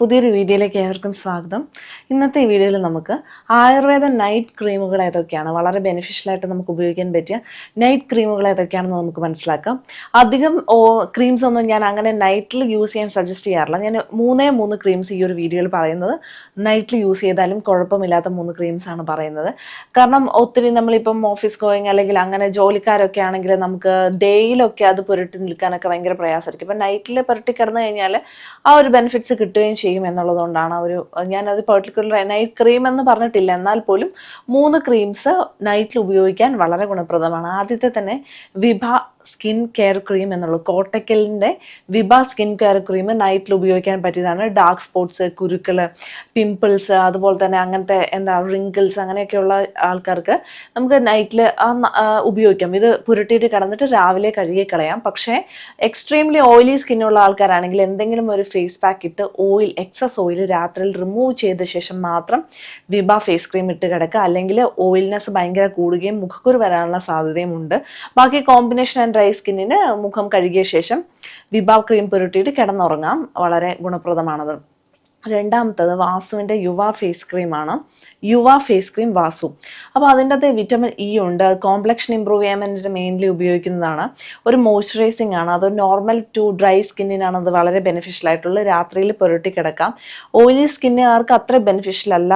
പുതിയൊരു വീഡിയോയിലേക്ക് ഏവർക്കും സ്വാഗതം. ഇന്നത്തെ വീഡിയോയിൽ നമുക്ക് ആയുർവേദ നൈറ്റ് ക്രീമുകൾ ഏതൊക്കെയാണ്? വളരെ ബെനിഫിഷ്യലായിട്ട് നമുക്ക് ഉപയോഗിക്കാൻ പറ്റിയ നൈറ്റ് ക്രീമുകൾ ഏതൊക്കെയാണെന്ന് നമുക്ക് മനസ്സിലാക്കാം. അധികം ക്രീംസ് ഒന്നും ഞാൻ അങ്ങനെ നൈറ്റിൽ യൂസ് ചെയ്യാൻ സജസ്റ്റ് ചെയ്യാറില്ല. ഞാൻ മൂന്നേ മൂന്ന് ക്രീംസ് ഈ ഒരു വീഡിയോയിൽ പറയുന്നത്. നൈറ്റിൽ യൂസ് ചെയ്താലും കുഴപ്പമില്ലാത്ത മൂന്ന് ക്രീംസ് ആണ് പറയുന്നത്. കാരണം ഒത്തിരി നമ്മളിപ്പം ഓഫീസ് ഗോയിങ് അല്ലെങ്കിൽ അങ്ങനെ ജോലിക്കാരൊക്കെ ആണെങ്കിൽ നമുക്ക് ഡേയിലൊക്കെ അത് പുരട്ടി നിൽക്കാനൊക്കെ ഭയങ്കര പ്രയാസമായിരിക്കും. ഇപ്പം നൈറ്റിൽ പുരട്ടി കിടന്നു കഴിഞ്ഞാൽ ആ ഒരു ബെനിഫിറ്റ്സ് കിട്ടുകയും ചെയ്യും. എന്നുള്ളതുകൊണ്ടാണ് ഒരു ഞാനത് പെർട്ടിക്കുലർ നൈറ്റ് ക്രീം എന്ന് പറഞ്ഞിട്ടില്ല. എന്നാൽ പോലും മൂന്ന് ക്രീംസ് നൈറ്റിൽ ഉപയോഗിക്കാൻ വളരെ ഗുണപ്രദമാണ്. ആദ്യത്തെ തന്നെ വിഭ സ്കിൻ കെയർ ക്രീം എന്നുള്ളത് കോട്ടക്കലിന്റെ വിഭ സ്കിൻ കെയർ ക്രീം നൈറ്റിൽ ഉപയോഗിക്കാൻ പറ്റിയതാണ്. ഡാർക്ക് സ്പോട്ട്സ് കുരുക്കൾ പിമ്പിൾസ് അതുപോലെ തന്നെ അങ്ങനത്തെ എന്താ റിങ്കിൾസ് അങ്ങനെയൊക്കെയുള്ള ആൾക്കാർക്ക് നമുക്ക് നൈറ്റിൽ ഉപയോഗിക്കാം. ഇത് പുരട്ടിയിട്ട് കിടന്നിട്ട് രാവിലെ കഴുകി കളയാം. പക്ഷേ എക്സ്ട്രീംലി ഓയിലി സ്കിന്നുള്ള ആൾക്കാരാണെങ്കിൽ എന്തെങ്കിലും ഒരു ഫേസ് പാക്ക് ഇട്ട് ഓയിൽ എക്സസ് ഓയിൽ രാത്രിയിൽ റിമൂവ് ചെയ്ത ശേഷം മാത്രം വിബ ഫേസ് ക്രീം ഇട്ട് കിടക്കുക. അല്ലെങ്കിൽ ഓയിൽനെസ് ഭയങ്കര കൂടുകയും മുഖക്കുരു വരാനുള്ള സാധ്യതയും ഉണ്ട് ബാക്കി കോമ്പിനേഷൻ ആൻഡ് ഡ്രൈ സ്കിന്നിന് മുഖം കഴുകിയ ശേഷം വിഭാവ് ക്രീം പുരട്ടിയിട്ട് കിടന്നുറങ്ങാം. വളരെ ഗുണപ്രദമാണത്. രണ്ടാമത്തത് വാസുവിന്റെ യുവ ഫേസ് ക്രീമാണ് യുവ ഫേസ് ക്രീം വാസു. അപ്പോൾ അതിന്റെ അകത്ത് വിറ്റമിൻ ഇ ഉണ്ട് കോംപ്ലക്ഷൻ ഇമ്പ്രൂവ് ചെയ്യാൻ വേണ്ടിയിട്ട് മെയിൻലി ഉപയോഗിക്കുന്നതാണ്. ഒരു മോയ്സ്ചറൈസിങ് ആണ്. അത് നോർമൽ ടു ഡ്രൈ സ്കിന്നിനാണ് അത് വളരെ ബെനിഫിഷ്യൽ ആയിട്ടുള്ളത് രാത്രിയിൽ പുരട്ടി കിടക്കാം. ഓയിലി സ്കിന്നുകാർക്ക് അത്ര ബെനിഫിഷ്യൽ അല്ല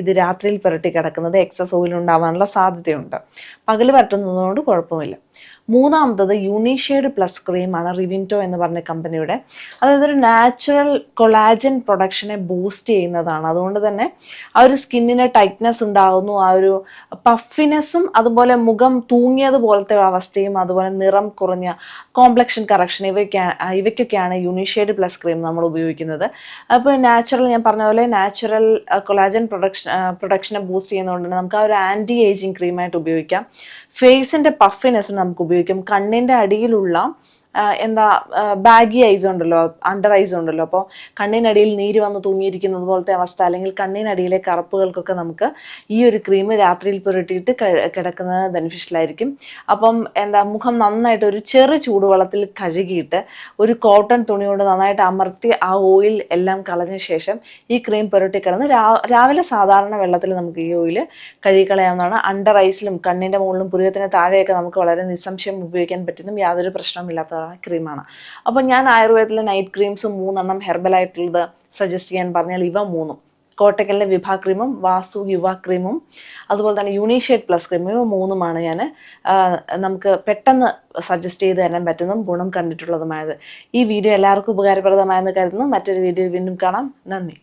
ഇത് രാത്രിയിൽ പുരട്ടി കിടക്കുന്നത്. എക്സസ് ഓയിൽ ഉണ്ടാവാനുള്ള സാധ്യതയുണ്ട്. പകൽ പരട്ടുന്നതുകൊണ്ട് കുഴപ്പമില്ല. മൂന്നാമത്തത് യൂണിഷെയ്ഡ് പ്ലസ് ക്രീമാണ് റിവിന്റോ എന്ന് പറഞ്ഞ കമ്പനിയുടെ അതായത് ഒരു നാച്ചുറൽ കൊളാജൻ പ്രൊഡക്ഷനെ ബൂസ്റ്റ് ചെയ്യുന്നതാണ്. അതുകൊണ്ട് തന്നെ ആ ഒരു സ്കിന്നിന് ടൈറ്റ്നെസ് ഉണ്ടാകുന്നു ആ ഒരു പഫിനെസ്സും അതുപോലെ മുഖം തൂങ്ങിയതുപോലത്തെ അവസ്ഥയും അതുപോലെ നിറം കുറഞ്ഞ കോംപ്ലക്ഷൻ കറക്ഷൻ ഇവയ്ക്കാണ് ഇവയ്ക്കൊക്കെയാണ് യൂണിഷെയ്ഡ് പ്ലസ് ക്രീം നമ്മൾ ഉപയോഗിക്കുന്നത്. അപ്പോൾ നാച്ചുറൽ ഞാൻ പറഞ്ഞ പോലെ നാച്ചുറൽ കൊളാജൻ പ്രൊഡക്ഷൻ പ്രൊഡക്ഷനെ ബൂസ്റ്റ് ചെയ്യുന്നതുകൊണ്ട് നമുക്ക് ആ ഒരു ആന്റി ഏജിങ് ക്രീമായിട്ട് ഉപയോഗിക്കാം. ഫേസിന്റെ പഫിനെസ് നമുക്ക് ഉപയോഗിക്കാം. കണ്ണിന്റെ അടിയിലുള്ള എന്താ ബാഗി ഐസ് ഉണ്ടല്ലോ അണ്ടർ ഐസ് ഉണ്ടല്ലോ. അപ്പോൾ കണ്ണിനടിയിൽ നീര് വന്ന് തൂങ്ങിയിരിക്കുന്നത് പോലത്തെ അവസ്ഥ അല്ലെങ്കിൽ കണ്ണിനടിയിലെ കറുപ്പുകൾക്കൊക്കെ നമുക്ക് ഈ ഒരു ക്രീം രാത്രിയിൽ പുരട്ടിയിട്ട് കിടക്കുന്നത് ബെനിഫിഷ്യൽ ആയിരിക്കും. അപ്പം എന്താ മുഖം നന്നായിട്ട് ഒരു ചെറു ചൂടുവെള്ളത്തിൽ കഴുകിയിട്ട് ഒരു കോട്ടൺ തുണി കൊണ്ട് നന്നായിട്ട് അമർത്തി ആ ഓയിൽ എല്ലാം കളഞ്ഞ ശേഷം ഈ ക്രീം പുരട്ടി കിടന്ന് രാവിലെ സാധാരണ വെള്ളത്തിൽ നമുക്ക് ഈ ഓയിൽ കഴുകിക്കളയാവുന്നതാണ്. അണ്ടർ ഐസിലും കണ്ണിന്റെ മുകളിലും പുരുകത്തിന് താഴെയൊക്കെ നമുക്ക് വളരെ നിസ്സംശയം ഉപയോഗിക്കാൻ പറ്റുന്നതും യാതൊരു ക്രീമാണ്. അപ്പോൾ ഞാൻ ആയുർവേദത്തിലെ നൈറ്റ് ക്രീംസ് മൂന്നെണ്ണം ഹെർബലായിട്ടുള്ളത് സജസ്റ്റ് ചെയ്യാൻ പറഞ്ഞാൽ ഇവ മൂന്നും. കോട്ടക്കലിലെ വിഭ ക്രീമും വാസു യുവ ക്രീമും അതുപോലെ തന്നെ യൂണിഷേഡ് പ്ലസ് ക്രീമും ഇവ മൂന്നുമാണ് ഞാൻ നമുക്ക് പെട്ടെന്ന് സജസ്റ്റ് ചെയ്ത് തരാൻ പറ്റുന്നതും ഗുണം കണ്ടിട്ടുള്ളതുമായത്. ഈ വീഡിയോ എല്ലാവർക്കും ഉപകാരപ്രദമായെന്ന് കരുതുന്നു. മറ്റൊരു വീഡിയോ വീണ്ടും കാണാം. നന്ദി.